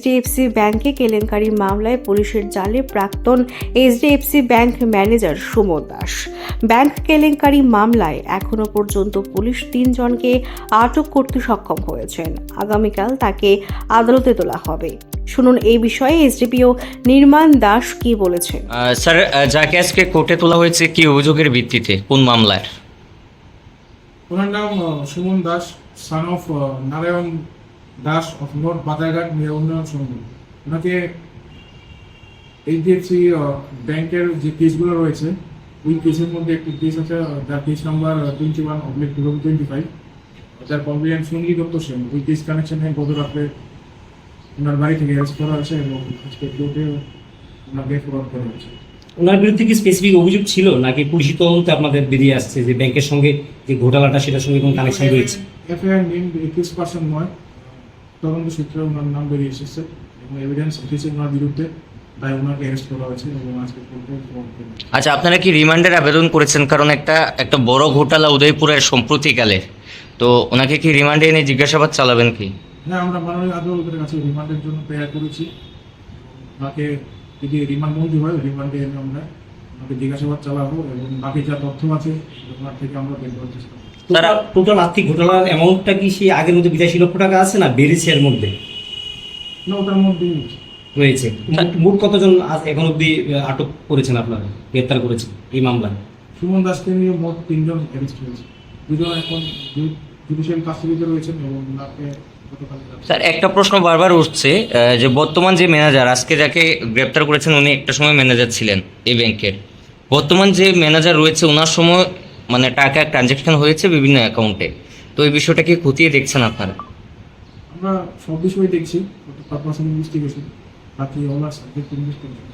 HDFC ব্যাংকে কেলেঙ্কারি মামলায় পুলিশের জালে প্রাক্তন HDFC bank manager Suman Das. Bank কেলেঙ্কারি মামলায় এখনও পর্যন্ত পুলিশ তিনজনকে আটক করতে সক্ষম হয়েছেন। আগামীকাল তাকে আদালতে তোলা হবে। শুনুন এই বিষয়ে এসডিপিও নির্মাণ দাস কি বলেছেন। স্যার যাকে আজকে কোর্টে তোলা হয়েছে কি অভিযোগের ভিত্তিতে? কোন মামলায় ওনার নাম Suman Das son of Narayan Das of north Bazarghat নিয়ে উন্নয়ন সংঘ ওনাকে এইচডিএফসি ব্যাংকের যে কেসগুলো রয়েছে ওই কেসের মধ্যে একটি কেস আছে যার case number twenty one oblique two twenty five যার কমপ্লেন সঙ্গী দত্ত সেন। ওই কেস কানেকশনে গত রাত্রে ওনার বাড়ি থেকে অ্যারেস্ট করা হয়েছে এবং আজকে কোর্টে ওনাকে প্রদান করা হয়েছে। ওনার বিরুদ্ধে কি স্পেসিফিক অভিযোগ ছিল? নাকি পুলিশি তদন্তে আপনাদের বেরিয়ে আসছে যে ব্যাংকের সঙ্গে যে ঘোটালাটা সেটার সঙ্গে কোনো কানেকশন রয়েছে? এফআইআর নেম একুশ পার্সেন্ট নয়। তদন্ত সূত্রে ওনার নাম বেরিয়ে এসেছে এবং এভিডেন্স উঠেছে ওনার বিরুদ্ধে তাই ওনাকে অ্যারেস্ট করা হয়েছে এবং আজকে। আচ্ছা আপনারা কি রিমান্ডের আবেদন করেছেন? কারণ একটা একটা বড় ঘোটালা উদয়পুরের সম্প্রতিকালে। তো ওনাকে কি রিমান্ডে এনে জিজ্ঞাসাবাদ চালাবেন কি? হ্যাঁ আমরা মাননীয় আদালতের কাছে রিমান্ডের জন্য প্রেয়ার করেছি। ওনাকে যদি রিমান্ড মঞ্জুর হয় রিমান্ডে এনে আমরা ওনাকে জিজ্ঞাসাবাদ চালাবো এবং বাকি যা তথ্য আছে ওনার থেকে আমরা বের করার চেষ্টা তারা টোটাল আর্থিক ঘোটালার অ্যামাউন্টটা কি সেই আগের মধ্যে বিরাশি লক্ষ টাকা আছে না বেড়েছে এর মধ্যে? না ওটার মধ্যেই রয়েছে। মোট- কতজন এখন অব্দি আটক করেছেন আপনারা গ্রেপ্তার করেছেন এই মামলায়? সুমন দাসকে নিয়ে মোট তিনজন অ্যারেস্ট হয়েছে। দুজন এখন জুডিশিয়াল কাস্টডিতে রয়েছেন এবং স্যার একটা প্রশ্ন বারবার উঠছে আহ, যে বর্তমান যে ম্যানেজার আজকে যাকে গ্রেপ্তার করেছেন উনি একটা সময় ম্যানেজার ছিলেন এই ব্যাংকের। বর্তমান যে ম্যানেজার রয়েছে ওনার সময় মানে টাকা ট্রানজ্যাকশন হয়েছে বিভিন্ন অ্যাকাউন্টে তো এই বিষয়টা কি খতিয়ে দেখছেন আপনারা? আমরা সব বিষয় দেখছি অফ ইনভেস্টিগেশন বাকি অনার্স সাবজেক্ট ইনভেস্টিগেশন